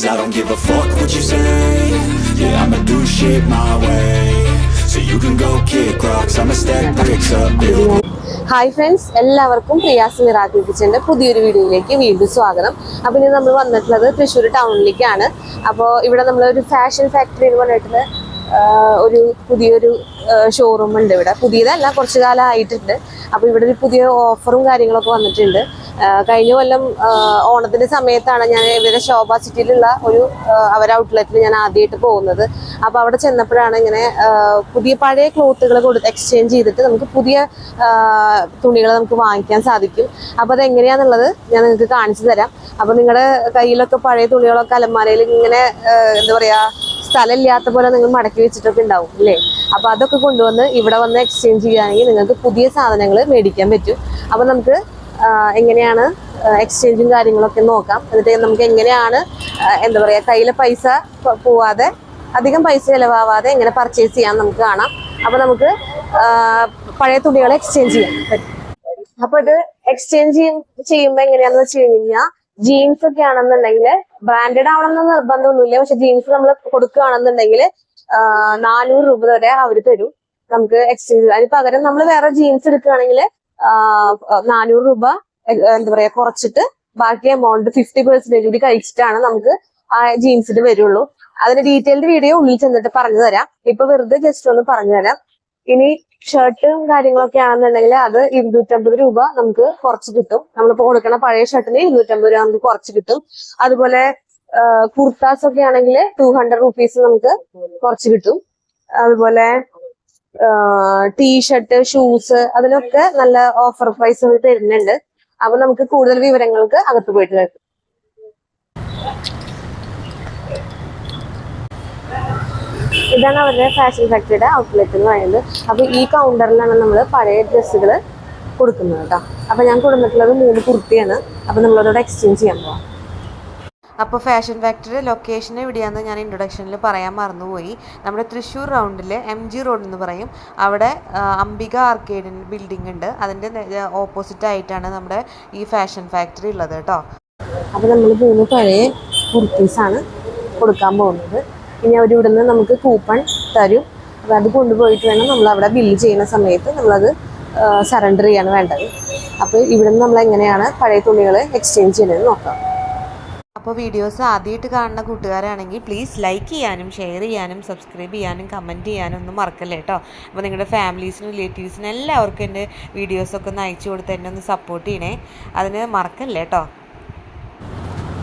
Cause I don't give a fuck what you say. Yeah, I'ma do shit my way. So you can go kick rocks. I'ma stack bricks up. Build hi friends എല്ലാവർക്കും Priya's miracle കിച്ചന്റെ പുതിയൊരു വീഡിയോയിലേക്ക് വീണ്ടും സ്വാഗതം. അപ്പോൾ ഇനി നമ്മൾ വന്നിട്ടുള്ളത് തൃശ്ശൂർ ടൗണിലേക്കാണ്. അപ്പോൾ ഇവിടെ നമ്മളൊരു ഫാഷൻ ഫാക്ടറി എന്ന് പറഞ്ഞിട്ടുള്ള ഒരു പുതിയൊരു ഷോറൂം ഉണ്ട് ഇവിടെ. പുതിയതല്ല കുറച്ച് കാലം ആയിട്ടുണ്ട് അപ്പോൾ ഇവിടെ ഒരു പുതിയ ഓഫറും കാര്യങ്ങളൊക്കെ വന്നിട്ടുണ്ട്. കഴിഞ്ഞ കൊല്ലം ഓണത്തിന്റെ സമയത്താണ് ഞാൻ ഇവരുടെ ശോഭ സിറ്റിയിലുള്ള ഒരു അവർ ഔട്ട്ലെറ്റിൽ ഞാൻ ആദ്യമായിട്ട് പോകുന്നത്. അപ്പോൾ അവിടെ ചെന്നപ്പോഴാണ് ഇങ്ങനെ പുതിയ പഴയ ക്ലോത്തുകൾ കൊടുത്ത് എക്സ്ചേഞ്ച് ചെയ്തിട്ട് നമുക്ക് പുതിയ തുണികൾ നമുക്ക് വാങ്ങിക്കാൻ സാധിക്കും. അപ്പോൾ അത് എങ്ങനെയാന്നുള്ളത് ഞാൻ നിങ്ങൾക്ക് കാണിച്ചു തരാം. അപ്പോൾ നിങ്ങളുടെ കയ്യിലൊക്കെ പഴയ തുണികളൊക്കെ അലമാരയിൽ ഇങ്ങനെ എന്താ പറയാ സ്ഥലമില്ലാത്ത പോലെ നിങ്ങൾ മടക്കി വെച്ചിട്ടൊക്കെ ഉണ്ടാവും അല്ലേ അപ്പോൾ അതൊക്കെ കൊണ്ടുവന്ന് ഇവിടെ വന്ന് എക്സ്ചേഞ്ച് ചെയ്യുകയാണെങ്കിൽ നിങ്ങൾക്ക് പുതിയ സാധനങ്ങൾ മേടിക്കാൻ പറ്റും. അപ്പോൾ നമുക്ക് എങ്ങനെയാണ് എക്സ്ചേഞ്ചും കാര്യങ്ങളൊക്കെ നോക്കാം. എന്നിട്ട് നമുക്ക് എങ്ങനെയാണ് എന്താ പറയുക കയ്യിലെ പൈസ പോവാതെ അധികം പൈസ ചിലവാവാതെ എങ്ങനെ പർച്ചേസ് ചെയ്യാം നമുക്ക് കാണാം. അപ്പൊ നമുക്ക് പഴയ തുണികൾ എക്സ്ചേഞ്ച് ചെയ്യാം. പറ്റും അപ്പൊ ഇത് എക്സ്ചേഞ്ച് ചെയ്യുമ്പോൾ എങ്ങനെയാണെന്ന് വെച്ച് കഴിഞ്ഞാൽ ജീൻസ് ഒക്കെ ആണെന്നുണ്ടെങ്കിൽ ബ്രാൻഡഡ് ആവണമെന്ന് നിർബന്ധമൊന്നുമില്ല. പക്ഷെ ജീൻസ് നമ്മൾ കൊടുക്കുകയാണെന്നുണ്ടെങ്കിൽ നാനൂറ് രൂപ വരെ അവർ തരും. നമുക്ക് എക്സ്ചേഞ്ച് അതിന് പകരം നമ്മൾ വേറെ ജീൻസ് എടുക്കുകയാണെങ്കിൽ നാനൂറ് രൂപ എന്താ പറയാ കുറച്ചിട്ട് ബാക്കി എമൗണ്ട് ഫിഫ്റ്റി പെർസെന്റേജ് കൂടി കഴിച്ചിട്ടാണ് നമുക്ക് ആ ജീൻസിന് വരുള്ളൂ. അതിന്റെ ഡീറ്റെയിൽഡ് വീഡിയോ ഉള്ളിൽ ചെന്നിട്ട് പറഞ്ഞു തരാം. ഇപ്പൊ വെറുതെ ജസ്റ്റ് ഒന്ന് പറഞ്ഞു തരാം. ഇനി ഷർട്ടും കാര്യങ്ങളൊക്കെ ആണെന്നുണ്ടെങ്കിൽ അത് ഇരുന്നൂറ്റമ്പത് രൂപ നമുക്ക് കുറച്ച് കിട്ടും. നമ്മളിപ്പോ കൊടുക്കണ പഴയ ഷർട്ടിന് ഇരുന്നൂറ്റമ്പത് രൂപ നമുക്ക് കുറച്ച് കിട്ടും. അതുപോലെ കുർത്താസ് ഒക്കെ ആണെങ്കിൽ ടു ഹൺഡ്രഡ് റുപ്പീസ് നമുക്ക് കുറച്ച് കിട്ടും. അതുപോലെ ടീഷർട്ട് ഷൂസ് അതിനൊക്കെ നല്ല ഓഫർ പ്രൈസ് തരുന്നുണ്ട്. അപ്പൊ നമുക്ക് കൂടുതൽ വിവരങ്ങൾക്ക് അകത്ത് പോയിട്ട് കേൾക്കാം ഇതാണ് അവരുടെ ഫാഷൻ ഫാക്ടറിയുടെ ഔട്ട്ലെറ്റ് എന്ന് പറയുന്നത്. അപ്പൊ ഈ കൗണ്ടറിലാണ് നമ്മൾ പഴയ ഡ്രസ്സുകൾ കൊടുക്കുന്നത് കേട്ടോ. അപ്പൊ ഞാൻ കൊടുത്തിട്ടുള്ളത് മൂന്ന് കുർത്തിയാണ്. അപ്പൊ നമ്മളതോടെ എക്സ്ചേഞ്ച് ചെയ്യാൻ പോവാം. അപ്പോൾ ഫാഷൻ ഫാക്ടറി ലൊക്കേഷൻ എവിടെയാണെന്ന് ഞാൻ ഇൻട്രൊഡക്ഷനിൽ പറയാൻ മറന്നുപോയി. നമ്മുടെ തൃശ്ശൂർ റൗണ്ടിൽ എം ജി റോഡ് എന്ന് പറയും. അവിടെ അംബിക ആർക്കേഡ് ബിൽഡിംഗ് ഉണ്ട്. അതിന്റെ ഓപ്പോസിറ്റ് ആയിട്ടാണ് നമ്മുടെ ഈ ഫാഷൻ ഫാക്ടറി ഉള്ളത് കേട്ടോ. അപ്പോൾ നമ്മൾ മൂന്ന് പഴയ കുർത്തീസാണ് കൊടുക്കാൻ പോകുന്നത്. ഇനി അവർ ഇവിടുന്ന് നമുക്ക് കൂപ്പൺ തരും. അപ്പോൾ അത് കൊണ്ടുപോയിട്ട് വേണം നമ്മൾ അവിടെ ബില്ല് ചെയ്യുന്ന സമയത്ത് നമ്മളത് സറണ്ടർ ചെയ്യാണ് വേണ്ടത്. അപ്പോൾ ഇവിടുന്ന് നമ്മൾ എങ്ങനെയാണ് പഴയ തുണികൾ എക്സ്ചേഞ്ച് ചെയ്യുന്നത് നോക്കാം. അപ്പോൾ വീഡിയോസ് ആദ്യമായിട്ട് കാണുന്ന കൂട്ടുകാരാണെങ്കിൽ പ്ലീസ് ലൈക്ക് ചെയ്യാനും ഷെയർ ചെയ്യാനും സബ്സ്ക്രൈബ് ചെയ്യാനും കമന്റ് ചെയ്യാനും ഒന്നും മറക്കല്ലേ കേട്ടോ അപ്പോൾ നിങ്ങളുടെ ഫാമിലീസിനും റിലേറ്റീവ്സിനും എല്ലാവർക്കും എന്റെ വീഡിയോസൊക്കെ ഒന്ന് അയച്ചു കൊടുത്ത് എന്നെ ഒന്ന് സപ്പോർട്ട് ചെയ്യണേ. അതിന് മറക്കല്ലേ കേട്ടോ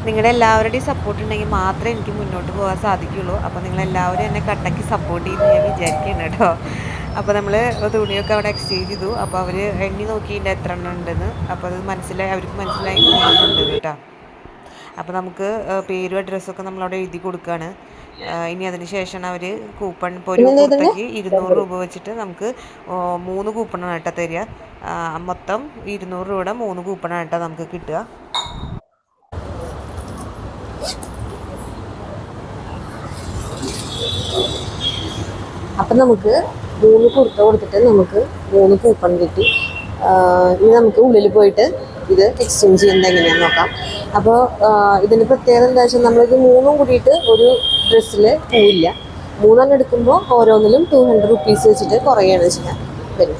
നിങ്ങളുടെ എല്ലാവരുടെയും സപ്പോർട്ട് ഉണ്ടെങ്കിൽ മാത്രമേ എനിക്ക് മുന്നോട്ട് പോകാൻ സാധിക്കുകയുള്ളൂ അപ്പോൾ നിങ്ങളെല്ലാവരും എന്നെ കട്ടയ്ക്ക് സപ്പോർട്ട് ചെയ്യുന്നു ഞാൻ വിചാരിക്കുകയാണ് കേട്ടോ അപ്പോൾ നമ്മൾ തുണിയൊക്കെ അവിടെ എക്സ്ചേഞ്ച് ചെയ്തു. അപ്പോൾ അവർ എണ്ണി നോക്കിയിട്ട് എത്ര എണ്ണം ഉണ്ടെന്ന്. അപ്പോൾ അത് മനസ്സിലായി അവർക്ക് മനസ്സിലായി. കേട്ടോ അപ്പോൾ നമുക്ക് പേരും അഡ്രസ്സൊക്കെ നമ്മളവിടെ എഴുതി കൊടുക്കുകയാണ് ഇനി അതിന് ശേഷം അവർ കൂപ്പൺ ഇപ്പോൾ ഒരു കുർത്തയ്ക്ക് ഇരുന്നൂറ് രൂപ വെച്ചിട്ട് നമുക്ക് മൂന്ന് കൂപ്പണാണ് കേട്ടോ തരിക. മൊത്തം ഇരുന്നൂറ് രൂപയുടെ മൂന്ന് കൂപ്പണാണ് കേട്ടോ നമുക്ക് കിട്ടുക. അപ്പം നമുക്ക് മൂന്ന് കുർത്ത കൊടുത്തിട്ട് നമുക്ക് മൂന്ന് കൂപ്പൺ കിട്ടി. ഇനി നമുക്ക് ഉള്ളിൽ പോയിട്ട് ഇത് എക്സ്ചേഞ്ച് ചെയ്യുന്നത് എങ്ങനെയാന്ന് നോക്കാം. അപ്പോൾ ഇതിന് പ്രത്യേകത എന്താ വെച്ചാൽ നമ്മളിത് മൂന്നും കൂടിയിട്ട് ഒരു ഡ്രസ്സിൽ പോവില്ല. മൂന്നെണ്ണം എടുക്കുമ്പോൾ ഓരോന്നിലും ടു ഹൺഡ്രഡ് റുപ്പീസ് വെച്ചിട്ട് കുറയാണ് ചെയ്യാൻ വരും.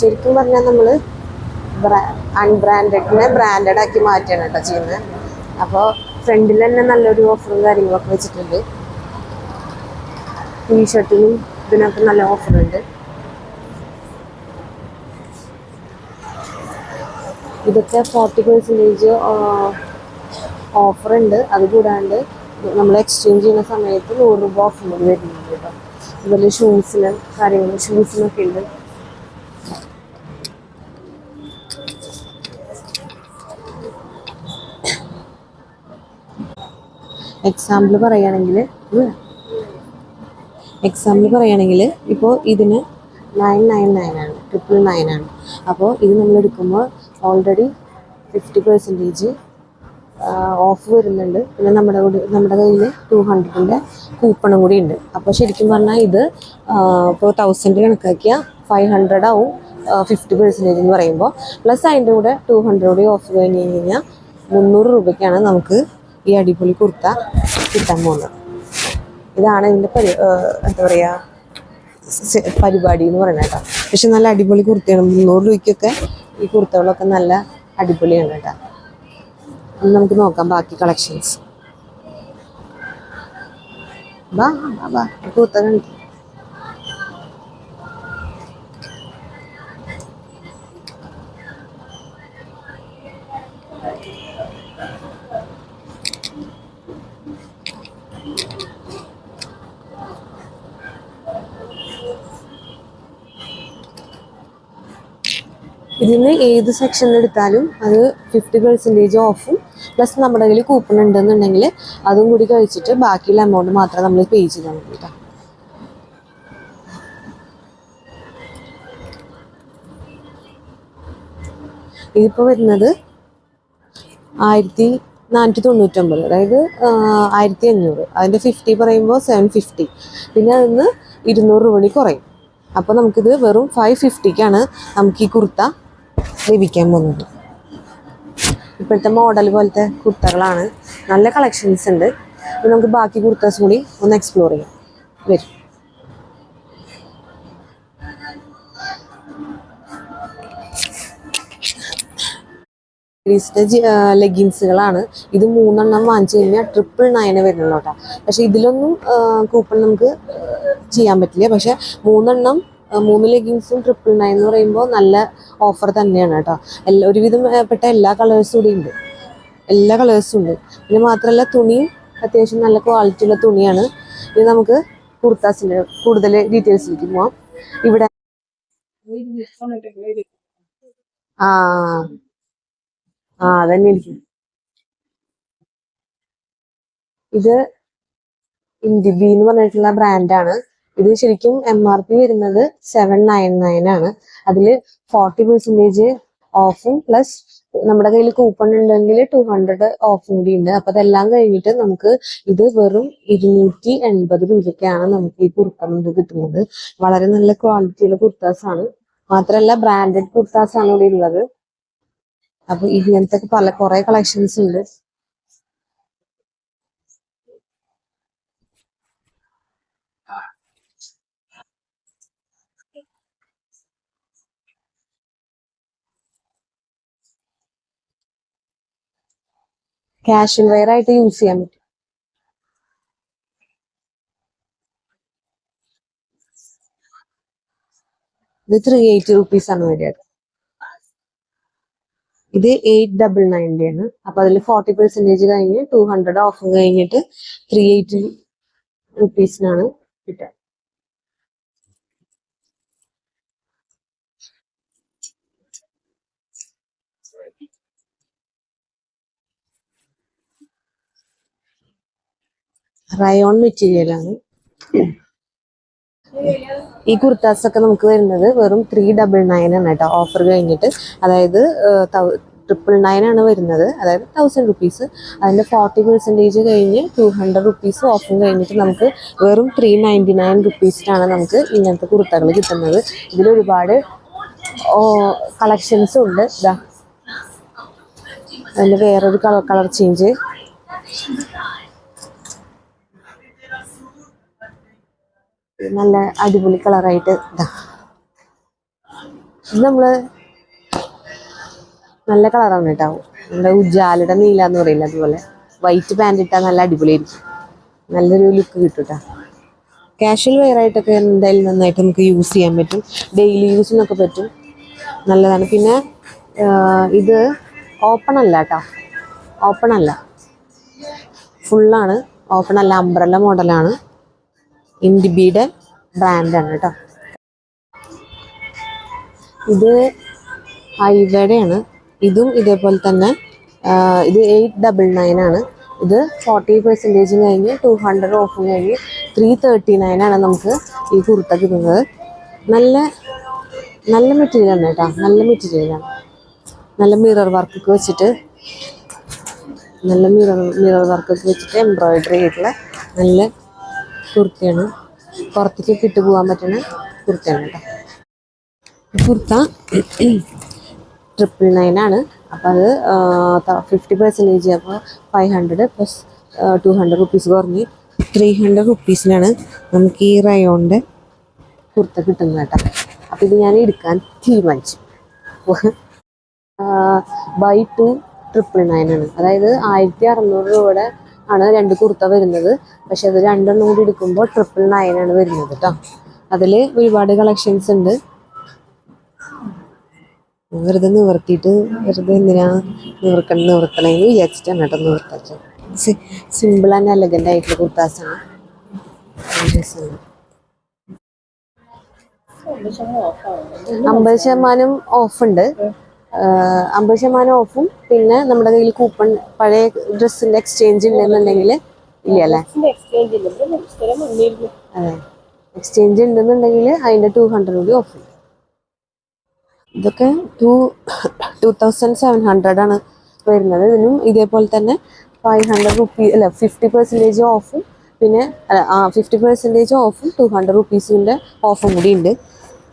ശരിക്കും പറഞ്ഞാൽ നമ്മൾ അൺബ്രാൻഡഡിനെ ബ്രാൻഡഡ് ആക്കി മാറ്റുകയാണ് കേട്ടോ ചെയ്യുന്നത്. അപ്പോൾ ഫ്രണ്ടിൽ തന്നെ നല്ലൊരു ഓഫറും കാര്യങ്ങളൊക്കെ വെച്ചിട്ടുണ്ട്. ടീഷർട്ടിനും ഇതിനൊക്കെ നല്ല ഓഫറുണ്ട് ഇതൊക്കെ ഫോർട്ടി പെർസെന്റേജ് ഓഫറുണ്ട്. അതുകൂടാണ്ട് നമ്മൾ എക്സ്ചേഞ്ച് ചെയ്യുന്ന സമയത്ത് നൂറ് രൂപ ഓഫർ കൂടി വരുന്നുണ്ട് കേട്ടോ. അതുപോലെ ഷൂസിന് കാര്യങ്ങൾ ഷൂസിനൊക്കെ ഉണ്ട്. എക്സാമ്പിൾ പറയുകയാണെങ്കിൽ എക്സാമ്പിൾ പറയുകയാണെങ്കിൽ ഇപ്പോൾ ഇതിന് നയൻ നയൻ ആണ് ട്രിപ്പിൾ നയൻ ആണ്. അപ്പോൾ ഇത് നമ്മൾ എടുക്കുമ്പോൾ ഓൾറെഡി ഫിഫ്റ്റി പെർസെന്റേജ് ഓഫ് വരുന്നുണ്ട്. പിന്നെ നമ്മുടെ കൂടി നമ്മുടെ കയ്യിൽ ടു ഹൺഡ്രഡിന്റെ കൂപ്പണും കൂടി ഉണ്ട്. അപ്പോൾ ശരിക്കും പറഞ്ഞാൽ ഇത് ഇപ്പോൾ തൗസൻഡ് കണക്കാക്കിയാൽ ഫൈവ് ഹൺഡ്രഡ് ആവും ഫിഫ്റ്റി പെർസെന്റേജ് എന്ന് പറയുമ്പോൾ പ്ലസ് അതിന്റെ കൂടെ ടു ഹൺഡ്രഡ് കൂടി ഓഫ് കഴിഞ്ഞ് കഴിഞ്ഞാൽ മുന്നൂറ് രൂപയ്ക്കാണ് നമുക്ക് ഈ അടിപൊളി കുർത്ത കിട്ടാൻ പോകുന്നത്. ഇതാണ് ഇതിന്റെ പരി എന്താ പറയുക പരിപാടി എന്ന് പറയുന്നത് കേട്ടോ. പക്ഷെ നല്ല അടിപൊളി കുർത്തയാണ്. മുന്നൂറ് രൂപയ്ക്കൊക്കെ ഈ കുർത്തകളൊക്കെ നല്ല അടിപൊളിയാണ് കേട്ടോ. നമുക്ക് നോക്കാം ബാക്കി കളക്ഷൻസ് ബാ ബാ കുർത്ത ഇതിന് ഏത് സെക്ഷൻ എടുത്താലും അത് ഫിഫ്റ്റി പെർസെന്റേജ് ഓഫും പ്ലസ് നമ്മുടെ കയ്യിൽ കൂപ്പൺ ഉണ്ടെന്നുണ്ടെങ്കിൽ അതും കൂടി കഴിച്ചിട്ട് ബാക്കിയുള്ള എമൗണ്ട് മാത്രം നമ്മൾ പേ ചെയ്താൽ മതി കേട്ടോ ഇതിപ്പോൾ വരുന്നത് ആയിരത്തി നാനൂറ്റി തൊണ്ണൂറ്റൊമ്പത് അതായത് ആയിരത്തി അഞ്ഞൂറ്. അതിന്റെ ഫിഫ്റ്റി പറയുമ്പോൾ സെവൻ ഫിഫ്റ്റി പിന്നെ അതിന് ഇരുന്നൂറ് രൂപ കുറയും. അപ്പോൾ നമുക്കിത് വെറും ഫൈവ് ഫിഫ്റ്റിക്കാണ് നമുക്ക് ഈ കുർത്ത ലഭിക്കാൻ പോകുന്നത്. ഇപ്പോഴത്തെ മോഡൽ പോലത്തെ കുർത്തകളാണ്. നല്ല കളക്ഷൻസ് ഉണ്ട്. അപ്പോൾ നമുക്ക് ബാക്കി കുർത്താസ് കൂടി ഒന്ന് എക്സ്പ്ലോർ ചെയ്യാം. വരും. ലേഡീസിന്റെ ലെഗിൻസുകളാണ് ഇത് മൂന്നെണ്ണം വാങ്ങിച്ചു കഴിഞ്ഞാൽ ട്രിപ്പിൾ നയന് വരുന്നുള്ളൂ കേട്ടോ. പക്ഷേ ഇതിലൊന്നും കൂപ്പൺ നമുക്ക് ചെയ്യാൻ പറ്റില്ല. പക്ഷെ മൂന്നെണ്ണം മൂന്ന് ലെഗിങ്സും ട്രിപ്പിൾ നയൻ എന്ന് പറയുമ്പോൾ നല്ല ഓഫർ തന്നെയാണ് കേട്ടോ. എല്ലാ ഒരുവിധം പെട്ട എല്ലാ കളേഴ്സും കൂടി ഉണ്ട്. എല്ലാ കളേഴ്സും ഉണ്ട്. പിന്നെ മാത്രമല്ല തുണി അത്യാവശ്യം നല്ല ക്വാളിറ്റി ഉള്ള തുണിയാണ്. ഇനി നമുക്ക് കുർത്താസിന്റെ കൂടുതൽ ഡീറ്റെയിൽസിലേക്ക് പോവാം. ഇവിടെ ആ ആ അതന്നെ ഇരിക്കും. ഇത് ഇൻഡിബി എന്ന് പറഞ്ഞിട്ടുള്ള ബ്രാൻഡാണ് ഇത് ശരിക്കും എം ആർ പി വരുന്നത് സെവൻ നയൻ നയൻ ആണ്. അതിൽ ഫോർട്ടി പെർസെന്റേജ് ഓഫും പ്ലസ് നമ്മുടെ കയ്യിൽ കൂപ്പൺ ഉണ്ടെങ്കിൽ ടു ഹൺഡ്രഡ് ഓഫും കൂടി ഉണ്ട്. അപ്പൊ അതെല്ലാം കഴിഞ്ഞിട്ട് നമുക്ക് ഇത് വെറും ഇരുന്നൂറ്റി എൺപത് രൂപയ്ക്കാണ് നമുക്ക് ഈ കുർത്ത കിട്ടുന്നത്. വളരെ നല്ല ക്വാളിറ്റിയുള്ള കുർത്താസ് ആണ്. മാത്രമല്ല ബ്രാൻഡഡ് കുർത്താസ് ആണ് ഇവിടെ ഉള്ളത്. അപ്പൊ ഇങ്ങനത്തെ പല കുറെ കളക്ഷൻസ് ഉണ്ട്. കാഷ്വൽ വെയർ ആയിട്ട് യൂസ് ചെയ്യാൻ പറ്റും. ഇത് ത്രീ എയ്റ്റി റുപ്പീസ് ആണ് വരിക ഇത് എയ്റ്റ് ഡബിൾ നയന്റി ആണ്. അപ്പൊ അതിൽ ഫോർട്ടി പെർസെന്റേജ് കഴിഞ്ഞ് ടു ഹൺഡ്രഡ് ഓഫ് കഴിഞ്ഞിട്ട് ത്രീ എയ്റ്റി റുപ്പീസിനാണ് കിട്ടുക. റയോൺ മെറ്റീരിയൽ ആണ്. ഈ കുർത്താസ് ഒക്കെ നമുക്ക് വരുന്നത് വെറും ത്രീ ഡബിൾ നയൻ ആണ് കേട്ടോ. ഓഫർ കഴിഞ്ഞിട്ട്. അതായത് ട്രിപ്പിൾ നയൻ ആണ് വരുന്നത്. അതായത് തൗസൻഡ് റുപ്പീസ് അതിന്റെ ഫോർട്ടി പെർസെന്റേജ് കഴിഞ്ഞ് ടു ഹൺഡ്രഡ് റുപ്പീസ് ഓഫും കഴിഞ്ഞിട്ട് നമുക്ക് വെറും ത്രീ നയന്റി നയൻ റുപ്പീസിനാണ് നമുക്ക് ഇങ്ങനത്തെ കുർത്തകൾ കിട്ടുന്നത്. ഇതിലൊരുപാട് കളക്ഷൻസ് ഉണ്ട്. ഇതാ അതിന്റെ വേറൊരു കളർ കളർ ചേഞ്ച് നല്ല അടിപൊളി കളറായിട്ട് ഇതാ. ഇത് നമ്മൾ നല്ല കളറാണ് കേട്ടോ. നമ്മുടെ ഉജാലയുടെ നീല എന്ന് പറയില്ല അതുപോലെ. വൈറ്റ് പാന്റ് ഇട്ടാൽ നല്ല അടിപൊളിയായിരിക്കും. നല്ലൊരു ലുക്ക് കിട്ടും കേട്ടോ കാഷ്വൽ വെയർ ആയിട്ടൊക്കെ എന്തായാലും നന്നായിട്ട് നമുക്ക് യൂസ് ചെയ്യാൻ പറ്റും. ഡെയിലി യൂസിനൊക്കെ പറ്റും. നല്ലതാണ്. പിന്നെ ഇത് ഓപ്പൺ അല്ല കേട്ടോ ഓപ്പൺ അല്ല. ഫുള്ളാണ് ഓപ്പൺ അല്ല അംബ്രല്ല മോഡലാണ് ഇൻഡിബിയുടെ ബ്രാൻഡാണ് കേട്ടോ. ഇത് ഐവയുടെ ഇതും ഇതേപോലെ തന്നെ ഇത് എയ്റ്റ് ഡബിൾ നയൻ ആണ്. ഇത് ഫോർട്ടി പെർസെന്റേജും കഴിഞ്ഞ് ടു ഹൺഡ്രഡ് ഓഫും കഴിഞ്ഞ് ത്രീ തേർട്ടി നയൻ ആണ് നമുക്ക് ഈ കുർത്ത കിട്ടുന്നത്. നല്ല നല്ല മെറ്റീരിയലാണ് കേട്ടോ. നല്ല മെറ്റീരിയലാണ് നല്ല മിറർ വർക്കൊക്കെ വെച്ചിട്ട് നല്ല മിറർ മിറർ വർക്കൊക്കെ വെച്ചിട്ട് എംബ്രോയിഡറി ചെയ്തിട്ടുള്ള നല്ല കുർത്തയാണ്. പുറത്തേക്ക് ഇട്ട് പോകാൻ പറ്റുന്ന കുർത്തയാണ് കേട്ടോ. കുർത്ത ട്രിപ്പിൾ നയൻ ആണ്. അപ്പോൾ അത് ഫിഫ്റ്റി പെർസെന്റേജ് അപ്പോൾ five hundred plus two hundred rupees കുറഞ്ഞ് ത്രീ ഹൺഡ്രഡ് റുപ്പീസിനാണ് നമുക്ക് ഈ റയോണിന്റെ കുർത്ത കിട്ടുന്നത് കേട്ടോ. അപ്പോൾ ഇത് ഞാൻ എടുക്കാൻ തീരുമാനിച്ചു. ബൈ ടു ട്രിപ്പിൾ നയൻ ആണ്. അതായത് ആയിരത്തി അറുന്നൂറ് രൂപയുടെ ആണ് രണ്ട് കുർത്ത വരുന്നത്. പക്ഷെ അത് രണ്ടെണ്ണം കൂടി എടുക്കുമ്പോൾ ട്രിപ്പിൾ നയൻ ആണ് വരുന്നത് കേട്ടോ അതിൽ ഒരുപാട് കളക്ഷൻസ് ഉണ്ട്. വെറുതെ നിവർത്തിയിട്ട് വെറുതെ എന്തിനാ നിവർക്കണം നിവർത്തണേന്ന് വിചാരിച്ചിട്ടാണ് കേട്ടോ നിവർത്തത് സിമ്പിൾ ആൻഡ് എലഗന്റ് ആയിട്ടുള്ള കുർത്താസാണ്. അമ്പത് ശതമാനം ഓഫ് ഉണ്ട്. അമ്പത് ശതമാനം ഓഫും. പിന്നെ നമ്മുടെ കയ്യിൽ കൂപ്പൺ പഴയ ഡ്രസ്സിന്റെ എക്സ്ചേഞ്ച് ഉണ്ടെന്നുണ്ടെങ്കിൽ ഇല്ലല്ലേ അതെ. എക്സ്ചേഞ്ച് ഉണ്ടെന്നുണ്ടെങ്കിൽ അതിന്റെ ടു ഹൺഡ്രഡ് കൂടി ഓഫ് ഇതൊക്കെ two two thousand seven hundred ആണ് വരുന്നത്. ഇതിനും ഇതേപോലെ തന്നെ ഫൈവ് ഹൺഡ്രഡ് റുപ്പീ അല്ല ഫിഫ്റ്റി പെർസെന്റേജ് ഓഫും പിന്നെ അല്ല ഫിഫ്റ്റി പെർസെന്റേജ് ഓഫും ടു ഹൺഡ്രഡ് റുപ്പീസിന്റെ ഓഫും കൂടി ഉണ്ട്.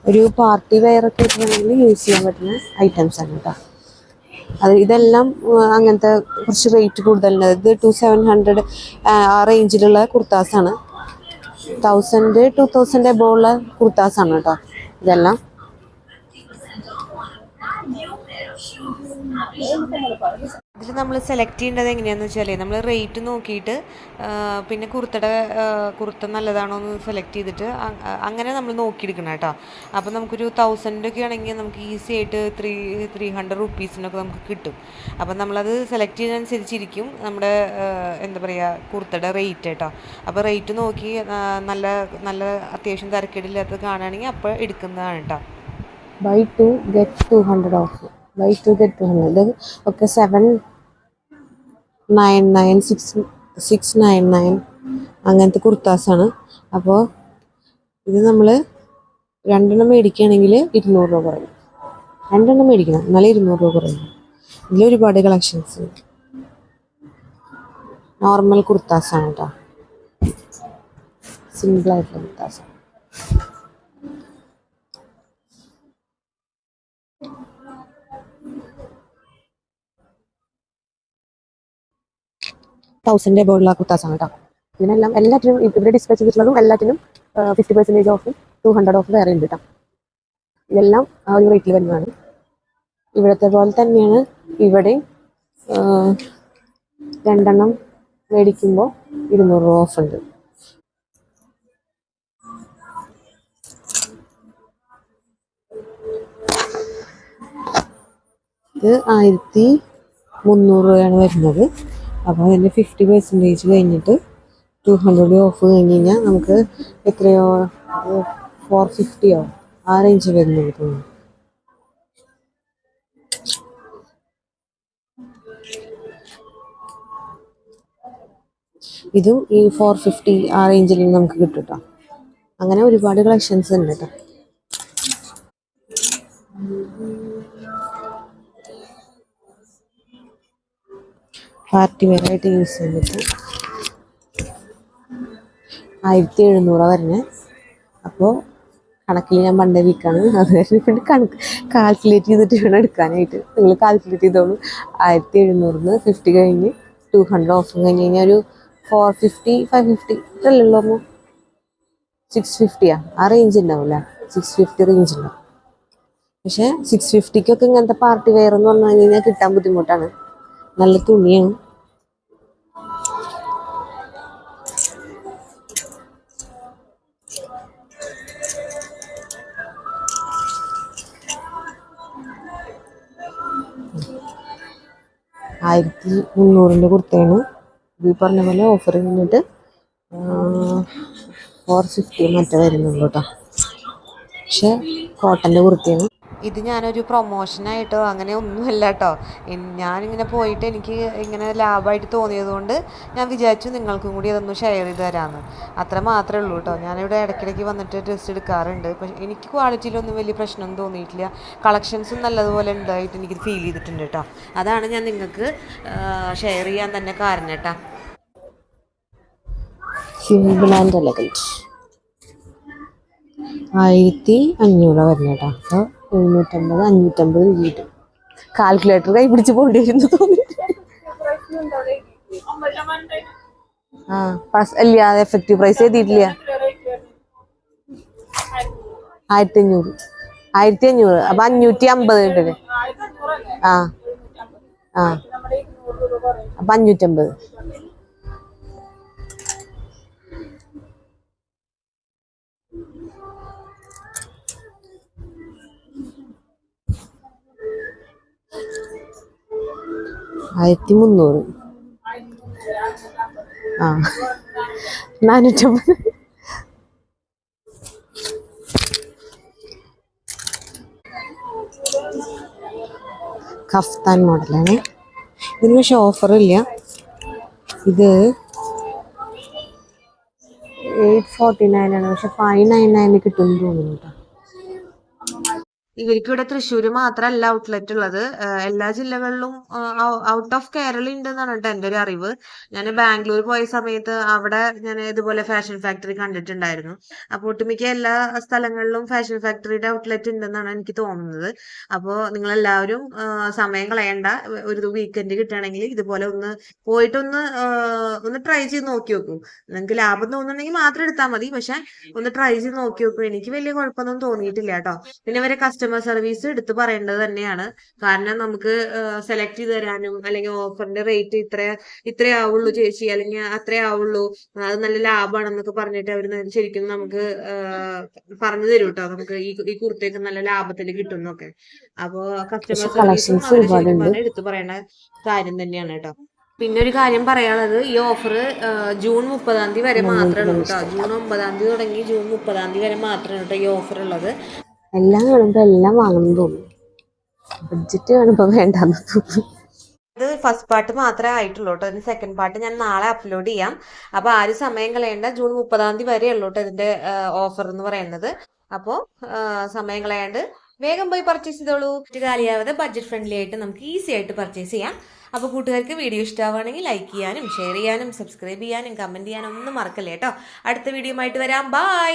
ഒരു പാർട്ടി വെയർ ഒക്കെ ഇട്ടുണ്ടെങ്കിൽ യൂസ് ചെയ്യാൻ പറ്റുന്ന ഐറ്റംസ് ആണ് കേട്ടോ അത് ഇതെല്ലാം അങ്ങനത്തെ കുറച്ച് റേറ്റ് കൂടുതലുണ്ട്. ഇത് ടു സെവൻ ഹൺഡ്രഡ് ആ റേഞ്ചിലുള്ള കുർത്താസാണ്. തൗസൻഡ് ടു തൗസൻഡ് എബോ ഉള്ള കുർത്താസാണ് കേട്ടോ ഇതെല്ലാം. ഇതിൽ നമ്മൾ സെലക്ട് ചെയ്യേണ്ടത് എങ്ങനെയാണെന്ന് വെച്ചാൽ നമ്മൾ റേറ്റ് നോക്കിയിട്ട് പിന്നെ കുർത്തയുടെ കുർത്ത നല്ലതാണോ എന്ന് സെലക്ട് ചെയ്തിട്ട് അങ്ങനെ നമ്മൾ നോക്കിയെടുക്കണം കേട്ടോ. അപ്പോൾ നമുക്കൊരു തൗസൻഡ് ഒക്കെ ആണെങ്കിൽ നമുക്ക് ഈസി ആയിട്ട് ത്രീ ത്രീ ഹൺഡ്രഡ് റുപ്പീസിനൊക്കെ നമുക്ക് കിട്ടും. അപ്പം നമ്മളത് സെലക്ട് ചെയ്യുന്നതനുസരിച്ചിരിക്കും നമ്മുടെ എന്താ പറയുക കുർത്തയുടെ റേറ്റ് കേട്ടോ. അപ്പോൾ റേറ്റ് നോക്കി നല്ല നല്ല അത്യാവശ്യം തരക്കേടില്ലാത്തത് കാണുകയാണെങ്കിൽ അപ്പോൾ എടുക്കുന്നതാണ് കേട്ടോ. Buy two get two hundred off buy two get two hundred ഒക്കെ seven nine nine six six nine nine അങ്ങനത്തെ കുർത്താസാണ്. അപ്പോൾ ഇത് നമ്മൾ രണ്ടെണ്ണം മേടിക്കുകയാണെങ്കിൽ ഇരുന്നൂറ് രൂപ കുറയും. രണ്ടെണ്ണം മേടിക്കണം. എന്നാലേ ഇരുന്നൂറ് രൂപ കുറയും ഇതിൽ ഒരുപാട് കളക്ഷൻസ് നോർമൽ കുർത്താസാണ് കേട്ടോ സിമ്പിളായിട്ടുള്ള കുർത്താസാണ്. തൗസൻഡ് എബോളുള്ള കുർത്താസാണ് കേട്ടോ. ഇതിനെല്ലാം എല്ലാറ്റിനും ഇവിടെ ഡിസ്പ്ലേ ചെയ്തിട്ടുള്ളതും എല്ലാത്തിനും ഫിഫ്റ്റി പെർസെന്റേജ് ഓഫും ടു ഹൺഡ്രഡ് ഓഫ് വേറെ ഉണ്ട് കേട്ടോ. ഇതെല്ലാം ആ ഒരു റേറ്റിൽ വരുന്നതാണ്. ഇവിടുത്തെ പോലെ തന്നെയാണ് ഇവിടെ രണ്ടെണ്ണം മേടിക്കുമ്പോൾ ഇരുന്നൂറ് രൂപ ഓഫ് ഉണ്ട്. ഇത് ആയിരത്തി മുന്നൂറ് രൂപയാണ് വരുന്നത്. അപ്പോൾ അതിന്റെ ഫിഫ്റ്റി പെർസെന്റേജ് കഴിഞ്ഞിട്ട് ടു ഹൺഡ്രഡ് ഓഫ് കഴിഞ്ഞ് കഴിഞ്ഞാൽ നമുക്ക് എത്രയോ ഫോർ ഫിഫ്റ്റിയോ ആ റേഞ്ച് വരുന്നത് തോന്നുന്നു. ഇതും ഈ ഫോർ ഫിഫ്റ്റി ആ റേഞ്ചിൽ നമുക്ക് കിട്ടും കേട്ടോ അങ്ങനെ ഒരുപാട് കളക്ഷൻസ് ഉണ്ട് കേട്ടോ പാർട്ടി വെയർ യൂസ് പറ്റും. ആയിരത്തി എഴുന്നൂറാണ് വരുന്നത് അപ്പോൾ കണക്കിൽ ഞാൻ പണ്ടേ വീക്കാണ് അത് കാരണം കണക്ക് കാൽക്കുലേറ്റ് ചെയ്തിട്ട് വേണം എടുക്കാനായിട്ട്. നിങ്ങൾ കാൽക്കുലേറ്റ് ചെയ്തോളൂ. ആയിരത്തി എഴുന്നൂറിന് ഫിഫ്റ്റി കഴിഞ്ഞ് ടു ഹൺഡ്രഡ് ഓഫ് കഴിഞ്ഞ് കഴിഞ്ഞാൽ ഒരു ഫോർ ഫിഫ്റ്റി ഫൈവ് ഫിഫ്റ്റി ഇത്രയല്ലല്ലോ സിക്സ് ഫിഫ്റ്റിയാ ആ. റേഞ്ച് ഉണ്ടാവില്ല സിക്സ് ഫിഫ്റ്റി റേഞ്ച് ഉണ്ടാവും പക്ഷേ സിക്സ് ഫിഫ്റ്റിക്കൊക്കെ ഇങ്ങനത്തെ പാർട്ടി വെയർ എന്ന് പറഞ്ഞു കഴിഞ്ഞാൽ കിട്ടാൻ ബുദ്ധിമുട്ടാണ്. നല്ല തുണിയാണ്. ആയിരത്തി മുന്നൂറിന്റെ കുർത്തയാണ്. ഈ പറഞ്ഞ പോലെ ഓഫർ കഴിഞ്ഞിട്ട് ഫോർ ഫിഫ്റ്റി മറ്റേ വരുന്നുള്ളൂ കേട്ടോ പക്ഷെ കോട്ടന്റെ കുർത്തയാണ്. ഇത് ഞാനൊരു പ്രൊമോഷനായിട്ടോ അങ്ങനെ ഒന്നുമല്ല കേട്ടോ ഞാനിങ്ങനെ പോയിട്ട് എനിക്ക് ഇങ്ങനെ ലാഭമായിട്ട് തോന്നിയതുകൊണ്ട് ഞാൻ വിചാരിച്ചു നിങ്ങൾക്കും കൂടി അതൊന്ന് ഷെയർ ചെയ്ത് തരാമെന്ന് അത്ര മാത്രമേ ഉള്ളൂ കേട്ടോ ഞാനിവിടെ ഇടയ്ക്കിടയ്ക്ക് വന്നിട്ട് ടെസ്റ്റ് എടുക്കാറുണ്ട്. പക്ഷേ എനിക്ക് ക്വാളിറ്റിയിലൊന്നും വലിയ പ്രശ്നമൊന്നും തോന്നിയിട്ടില്ല. കളക്ഷൻസും നല്ലതുപോലെ ഉണ്ടായിട്ട് എനിക്ക് ഫീൽ ചെയ്തിട്ടുണ്ട് കേട്ടോ അതാണ് ഞാൻ നിങ്ങൾക്ക് ഷെയർ ചെയ്യാൻ തന്നെ കാരണം കേട്ടോ ആയിരത്തി അഞ്ഞൂറ് വരുന്നേട്ടാ. അപ്പോൾ എഴുന്നൂറ്റമ്പത് അഞ്ഞൂറ്റമ്പത് കിട്ടും. കാൽക്കുലേറ്റർ കൈ പിടിച്ച് പോകേണ്ടി വരുന്നു തോന്നി ആ അല്ല എഫക്റ്റീവ് പ്രൈസ് എഴുതിയിട്ടില്ല ആയിരത്തി അഞ്ഞൂറ് ആയിരത്തി അഞ്ഞൂറ് അപ്പൊ അഞ്ഞൂറ്റി അമ്പത് ഉണ്ടല്ലേ ആ ആ. അപ്പൊ അഞ്ഞൂറ്റമ്പത്. ആയിരത്തി മുന്നൂറ് ആ. നാനൂറ്റമ്പത്. കഫ്താൻ മോഡലാണ്. ഇതിന് പക്ഷെ ഓഫറില്ല. ഇത് എയ്റ്റ് ഫോർട്ടി നയൻ ആണ് പക്ഷെ ഫൈവ് നയൻ നയൻ കിട്ടുമെന്ന് തോന്നുന്നു കേട്ടോ. ഇവർക്ക് ഇവിടെ തൃശ്ശൂർ മാത്രമല്ല ഔട്ട്ലെറ്റ് ഉള്ളത്. എല്ലാ ജില്ലകളിലും ഔട്ട് ഓഫ് കേരള ഉണ്ടെന്നാണ് കേട്ടോ എന്റെ ഒരു അറിവ്. ഞാൻ ബാംഗ്ലൂർ പോയ സമയത്ത് അവിടെ ഞാൻ ഇതുപോലെ ഫാഷൻ ഫാക്ടറി കണ്ടിട്ടുണ്ടായിരുന്നു. അപ്പോൾ ഒട്ടുമിക്ക എല്ലാ സ്ഥലങ്ങളിലും ഫാഷൻ ഫാക്ടറിയുടെ ഔട്ട്ലെറ്റ് ഉണ്ടെന്നാണ് എനിക്ക് തോന്നുന്നത്. അപ്പോൾ നിങ്ങൾ എല്ലാവരും സമയം കളയണ്ട. ഒരു വീക്കെൻഡ് കിട്ടുകയാണെങ്കിൽ ഇതുപോലെ ഒന്ന് പോയിട്ടൊന്ന് ഒന്ന് ട്രൈ ചെയ്ത് നോക്കി നോക്കൂ നിങ്ങൾക്ക് ലാഭം തോന്നുന്നുണ്ടെങ്കിൽ മാത്രം എടുത്താൽ മതി. പക്ഷെ ഒന്ന് ട്രൈ ചെയ്ത് നോക്കി നോക്കൂ എനിക്ക് വലിയ കുഴപ്പമൊന്നും തോന്നിയിട്ടില്ല കേട്ടോ. പിന്നെ ഇവരെ കസ്റ്റമർ സർവീസ് എടുത്ത് പറയേണ്ടത് തന്നെയാണ്. കാരണം നമുക്ക് സെലക്ട് ചെയ്ത് തരാനും അല്ലെങ്കിൽ ഓഫറിന്റെ റേറ്റ് ഇത്ര ഇത്രേ ആവുള്ളൂ ചേച്ചി അല്ലെങ്കിൽ അത്രേ ആവുള്ളൂ അത് നല്ല ലാഭമാണെന്നൊക്കെ പറഞ്ഞിട്ട് അവർ ശരിക്കും നമുക്ക് പറഞ്ഞു തരും കേട്ടോ നമുക്ക് ഈ ഈ കുർത്തയൊക്കെ നല്ല ലാഭത്തിൽ കിട്ടും എന്നൊക്കെ അപ്പോ കസ്റ്റമർ സർവീസ്. എടുത്തു പറയേണ്ട കാര്യം തന്നെയാണ് കേട്ടോ പിന്നെ ഒരു കാര്യം പറയാനുള്ളത് ഈ ഓഫർ ജൂൺ മുപ്പതാം തീയതി വരെ മാത്രമേ ഉള്ളൂ കേട്ടോ ജൂൺ ഒമ്പതാം തീയതി തുടങ്ങി ജൂൺ മുപ്പതാം തീയതി വരെ മാത്രമേ കേട്ടോ ഈ ഓഫർ ഉള്ളത്. എല്ലാം കാണുമ്പോ എല്ലാം വാങ്ങണം തോന്നും ബഡ്ജറ്റ് കാണുമ്പോ വേണ്ടെന്ന് ഇത് ഫസ്റ്റ് പാർട്ട് മാത്രമേ ആയിട്ടുള്ളൂ കേട്ടോ. ഇതിന് സെക്കൻഡ് പാർട്ട് ഞാൻ നാളെ അപ്ലോഡ് ചെയ്യാം. അപ്പോൾ ആരും സമയം കളയേണ്ട. ജൂൺ മുപ്പതാം തീയതി വരെ ഉള്ളൂ കേട്ടോ ഇതിന്റെ ഓഫർ എന്ന് പറയുന്നത്. അപ്പോൾ സമയം കളയാണ്ട് വേഗം പോയി പർച്ചേസ് ചെയ്തോളൂ. കാലിയാവാതെ ബഡ്ജറ്റ് ഫ്രണ്ട്ലി ആയിട്ട് നമുക്ക് ഈസി ആയിട്ട് പർച്ചേസ് ചെയ്യാം. അപ്പോൾ കൂട്ടുകാർക്ക് വീഡിയോ ഇഷ്ടമാവുകയാണെങ്കിൽ ലൈക്ക് ചെയ്യാനും ഷെയർ ചെയ്യാനും സബ്സ്ക്രൈബ് ചെയ്യാനും കമന്റ് ചെയ്യാനും ഒന്നും മറക്കല്ലേ കേട്ടോ. അടുത്ത വീഡിയോ ആയിട്ട് വരാം. ബൈ